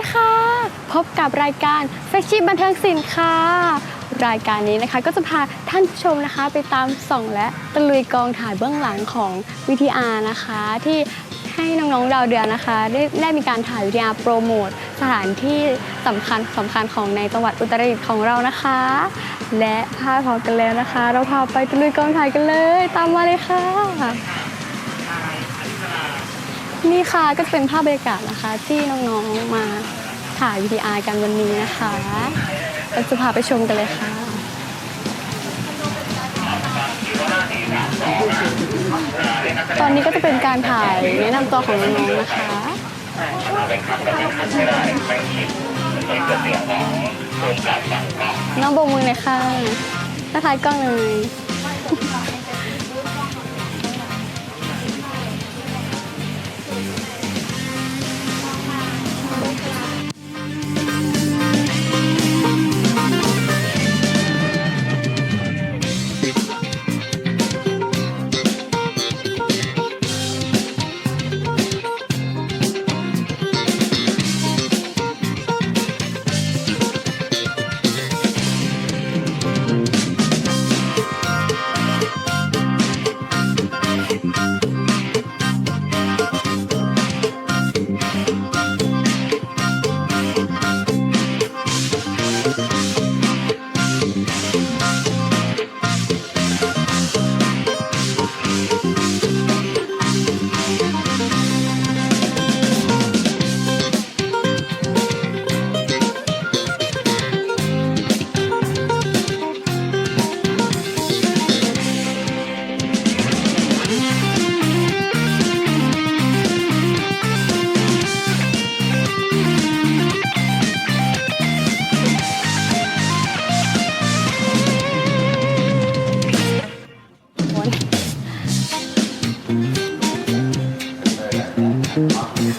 ีค่ะ พบกับรายการแฟชชี่บันเทิงศิลป์ค่ะ รายการนี้นะคะก็จะพาท่านผู้ชมนะคะไปตามส่องและตะลุยกองถ่ายเบื้องหลังของวิทีอาร์นะคะ ที่ให้น้องๆดาวเดือนนะคะ ได้ได้มีการถ่ายวิทีอาร์โปรโมทสถานที่สำคัญสำคัญของในจังหวัดอุตรดิตถ์ของเรานะคะ และพาพร้อมกันแล้วนะคะ เราพาไปตะลุยกองถ่ายกันเลย ตามมาเลยค่ะนี่ค่ะก็จะเป็นภาพบรรยากาศนะคะ ที่น้องๆมา ถ่ายวิดีอาร์กันวันนี้นะคะเราจะพาไปชมกันเลยค่ะ ตอนนี้ก็จะเป็นการถ่ายแนะนำตัวของน้องๆนะคะน้องโบกมือเลยค่ะน้าท้ายกล้องเลย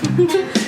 嘿 嘿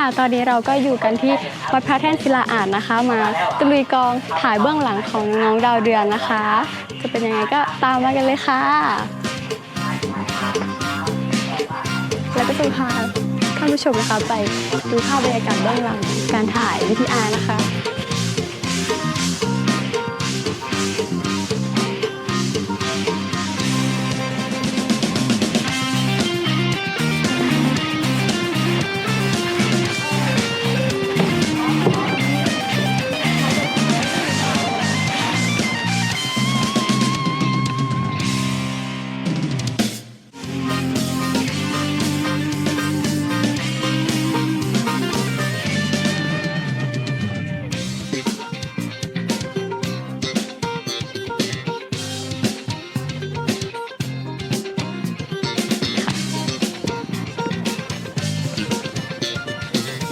ค่ะ ตอนนี้เราก็อยู่กันที่วัดพระแท่นศิลาอาจนะคะ มาตะลุยกองถ่ายเบื้องหลังของน้องดาวเดือนนะคะ จะเป็นยังไงก็ตามมากันเลยค่ะ แล้วก็จะพาท่านผู้ชมนะคะไปดูภาพบรรยากาศเบื้องหลังการถ่ายวิทีอาร์นะคะ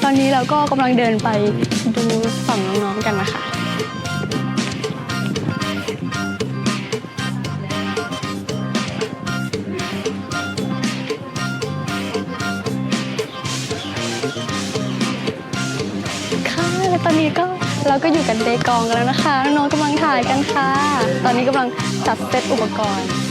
อนนี้เราก็กำลังเดินไปดูฝั่งน้องๆกันนะคะค่ะตอนนี้ก็เราก็อยู่กันเดกองกันแล้วนะคะ น้องๆกำลังถ่ายกันค่ะ ตอนนี้กำลังจัดเซตอุปกรณ์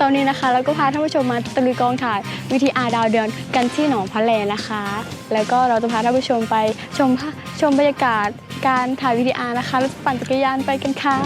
ตอนนี้นะคะเราก็พาท่านผู้ชมมาตะลุยกองถ่ายวิธีอาร์ดาวเดือนกันที่หนองพะแลนะคะ แล้วก็เราจะพาท่านผู้ชมไปชมภาชมบรรยากาศการถ่ายวิดีอาร์นะคะรถปั่นจักรยานไปกันค่ะ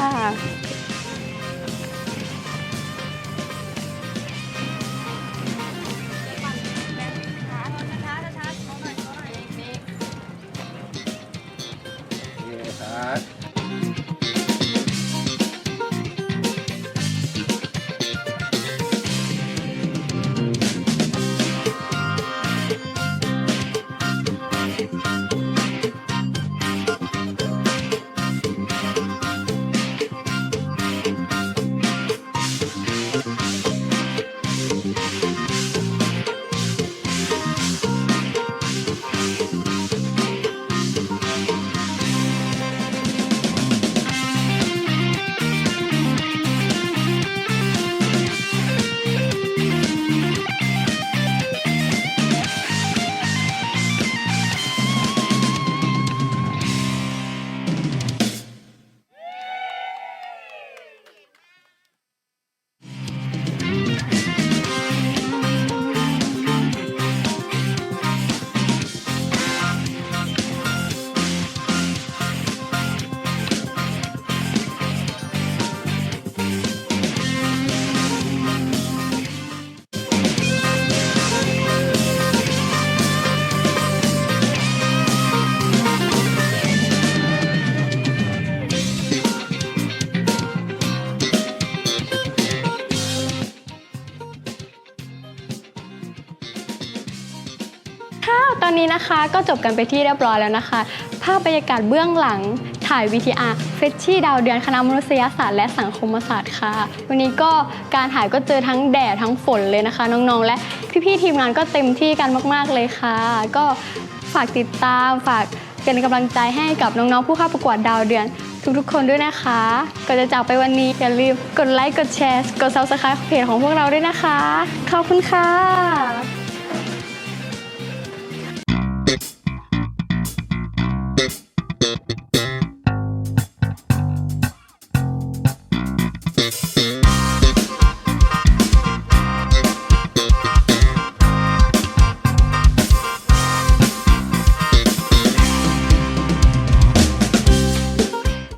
นนี้นะคะก็จบกันไปที่เรียบร้อยแล้วนะคะ ภาพบรรยากาศเบื้องหลังถ่าย VTR เฟชชี่ดาวเดือนคณะมนุษยศาสตร์และสังคมศาสตร์ค่ะ วันนี้ก็การถ่ายก็เจอทั้งแดดทั้งฝนเลยนะคะ น้องๆ และพี่ๆทีมงานก็เต็มที่กันมาก ๆเลยค่ะ ก็ฝากติดตามฝากเป็นกำลังใจให้กับน้องๆผู้เข้าประกวดดาวเดือน ทุกๆ คนด้วยนะคะก่อนจะจากไปวันนี้อย่าลืมกดไลค์กดแชร์กด subscribe เพจของพวกเราด้วยนะคะขอบคุณค่ะ